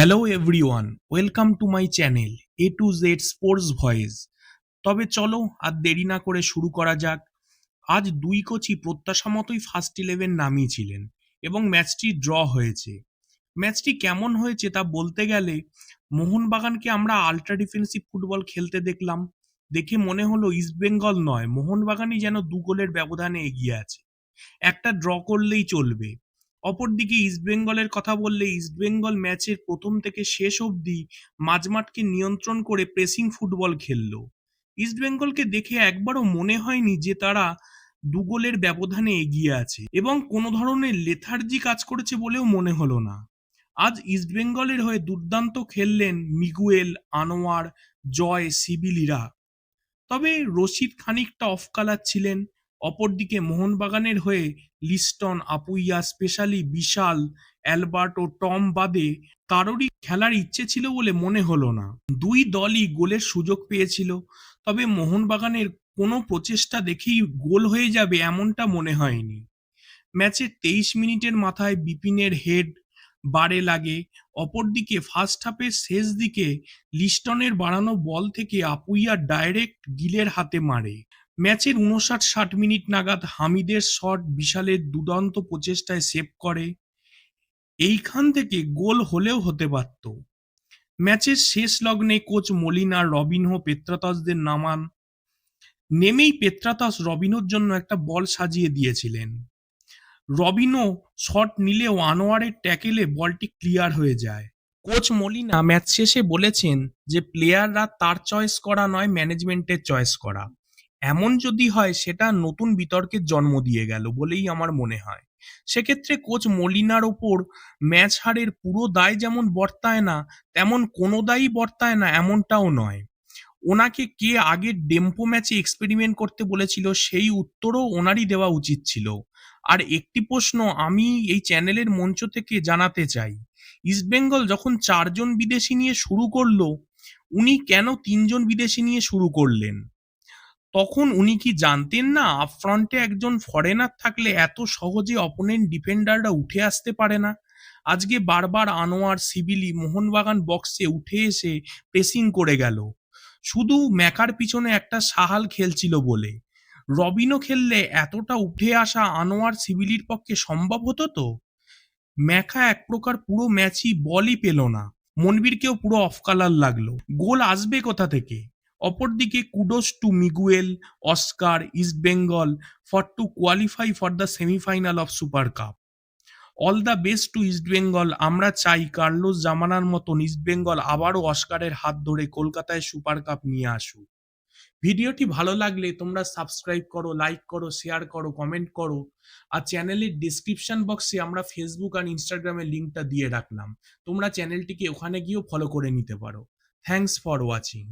Hello everyone welcome to my channel A to Z sports voice তবে চলো আর দেরি না করে শুরু করা যাক। আজ দুই কোচই প্রত্যাশা মতোই ফার্স্ট ইলেভেন নামিয়েছিলেন এবং ম্যাচটি ড্র হয়েছে। ম্যাচটি কেমন হয়েছে তা বলতে গেলে, মোহনবাগানকে আমরা আল্ট্রা ডিফেন্সিভ ফুটবল খেলতে দেখলাম। দেখে মনে হলো ইস্টবেঙ্গল নয়, মোহনবাগানই যেন দু গোলের ব্যবধানে এগিয়ে আছে। একটা ড্র করলেই চলবে। অপরদিকে ইস্টবেঙ্গলের কথা বললে ইস্টবেঙ্গল ম্যাচের প্রথম থেকে শেষ অবধি মাঝমাঠকে নিয়ন্ত্রণ করে প্রেসিং ফুটবল খেললো। ইস্টবেঙ্গলকে দেখে একবারও মনে হয়নি যে তারা দু গোলের ব্যবধানে এগিয়ে আছে এবং কোনো ধরনের লেথার্জি কাজ করেছে বলেও মনে হলো না। আজ ইস্টবেঙ্গলের হয়ে দুর্দান্ত খেললেন মিগুয়েল, আনোয়ার, জয় সিবিলিরা তবে রশিদ খানিকটা অফ কালার ছিলেন। অপরদিকে মোহনবাগানের হয়ে Liston, Apuia, specially Vishal, Albert ও টম বাদে কারোরই খেলার ইচ্ছে ছিল বলে মনে হলো না। দুই দলই গোলের সুযোগ পেয়েছিল, তবে মোহনবাগানের কোনো প্রচেষ্টা দেখেই গোল হয়ে যাবে এমনটা মনে হয়নি। ম্যাচের তেইশ মিনিটের মাথায় বিপিনের হেড বারে লাগে, অপরদিকে ফার্স্ট হাফের শেষ দিকে লিস্টনের বাড়ানো বল থেকে আপুইয়া ডাইরেক্ট গিলের হাতে মারে। ম্যাচের উনষাট, ষাট মিনিট নাগাদ হামিদের শট বিশালের দুর্দান্ত প্রচেষ্টায় সেভ করে। এইখান থেকে গোল হলেও হতে পারত। ম্যাচের শেষ লগ্নে কোচ মলিনা রবিনহো পেত্রাতসদের নামান। নেমেই পেত্রাতস রবিনোর জন্য একটা বল সাজিয়ে দিয়েছিলেন। রবিনো শট নিলেও আনোয়ারের ট্যাকেলে বলটি ক্লিয়ার হয়ে যায়। কোচ মলিনা ম্যাচ শেষে বলেছেন যে, প্লেয়াররা তার চয়েস করা নয়, ম্যানেজমেন্টের চয়েস করা। এমন যদি হয়, সেটা নতুন বিতর্কের জন্ম দিয়ে গেল বলেই আমার মনে হয়। সেক্ষেত্রে কোচ মলিনার ওপর ম্যাচ হারের পুরো দায় যেমন বর্তায় না, তেমন কোনো দায়ই বর্তায় না, এমনটাও নয়। ওনাকে কে আগে ডেম্পো ম্যাচে এক্সপেরিমেন্ট করতে বলেছিল, সেই উত্তরও ওনারই দেওয়া উচিত ছিল। আর একটি প্রশ্ন আমি এই চ্যানেলের মঞ্চ থেকে জানাতে চাই। ইস্টবেঙ্গল যখন চারজন বিদেশি নিয়ে শুরু করল, উনি কেন তিনজন বিদেশি নিয়ে শুরু করলেন? তখন উনি কি জানতেন না আপফ্রন্টে একজন ফরেনার থাকলে এত সহজে অপোনেন্ট ডিফেন্ডাররা উঠে আসতে পারে না? আজকে বারবার আনোয়ার, সিবিলি, মোহনবাগান বক্সে উঠে এসে প্রেসিং করে গেল। শুধু ম্যাকার পিছনে একটা সাহাল খেলছিল বলে। রবিনও খেললে এতটা উঠে আসা আনোয়ার সিবিলির পক্ষে সম্ভব হতো তো? ম্যাকা এক প্রকার পুরো ম্যাচই বলই পেল না। মনবীরকেও পুরো অফ কালার লাগল। গোল আসবে কোথা থেকে? অপরদিকে kudos to Miguel, Oscar, East Bengal for to qualify for the semifinal of super cup. All the best to East Bengal, আমরা চাই কার্লোস জামানার মতন ইস্ট বেঙ্গল আবারও অস্কারের হাত ধরে কলকাতায় সুপার কাপ নিয়ে আসুক। ভিডিওটি ভালো লাগলে তোমরা সাবস্ক্রাইব করো, লাইক করো, শেয়ার করো, কমেন্ট করো। আর চ্যানেলের ডিসক্রিপশন বক্সে আমরা ফেসবুক আর ইনস্টাগ্রামের লিঙ্কটা দিয়ে রাখলাম। তোমরা চ্যানেলটিকে ওখানে গিয়েও ফলো করে নিতে পারো। Thanks for watching.